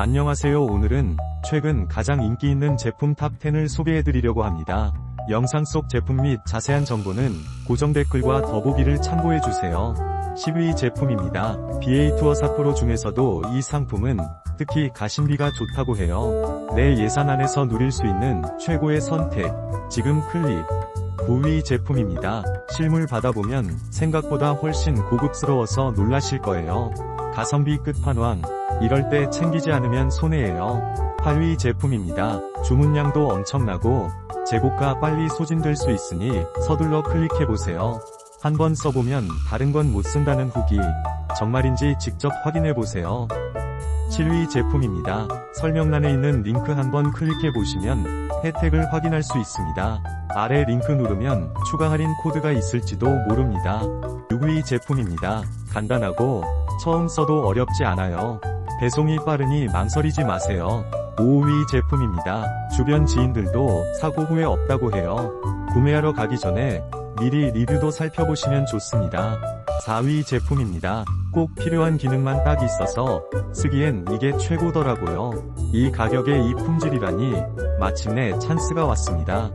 안녕하세요 오늘은 최근 가장 인기 있는 제품 탑10을 소개해드리려고 합니다. 영상 속 제품 및 자세한 정보는 고정 댓글과 더보기를 참고해주세요. 10위 제품입니다. BA 투어 삿포로 중에서도 이 상품은 특히 가심비가 좋다고 해요. 내 예산 안에서 누릴 수 있는 최고의 선택. 지금 클릭. 9위 제품입니다. 실물 받아보면 생각보다 훨씬 고급스러워서 놀라실 거예요. 가성비 끝판왕. 이럴 때 챙기지 않으면 손해예요. 8위 제품입니다. 주문량도 엄청나고 재고가 빨리 소진될 수 있으니 서둘러 클릭해보세요. 한번 써보면 다른 건 못 쓴다는 후기. 정말인지 직접 확인해보세요. 7위 제품입니다. 설명란에 있는 링크 한번 클릭해 보시면 혜택을 확인할 수 있습니다. 아래 링크 누르면 추가 할인 코드가 있을지도 모릅니다. 6위 제품입니다. 간단하고 처음 써도 어렵지 않아요. 배송이 빠르니 망설이지 마세요. 5위 제품입니다. 주변 지인들도 사고 후에 없다고 해요. 구매하러 가기 전에 미리 리뷰도 살펴보시면 좋습니다. 4위 제품입니다. 꼭 필요한 기능만 딱 있어서 쓰기엔 이게 최고더라고요. 이 가격에 이 품질이라니 마침내 찬스가 왔습니다.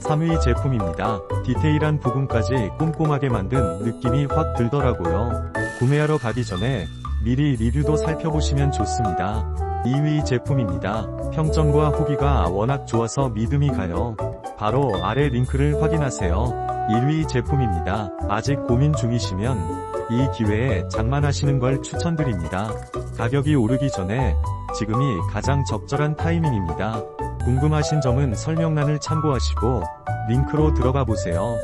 3위 제품입니다. 디테일한 부분까지 꼼꼼하게 만든 느낌이 확 들더라고요. 구매하러 가기 전에 미리 리뷰도 살펴보시면 좋습니다. 2위 제품입니다. 평점과 후기가 워낙 좋아서 믿음이 가요. 바로 아래 링크를 확인하세요. 1위 제품입니다. 아직 고민 중이시면 이 기회에 장만하시는 걸 추천드립니다. 가격이 오르기 전에 지금이 가장 적절한 타이밍입니다. 궁금하신 점은 설명란을 참고하시고 링크로 들어가 보세요.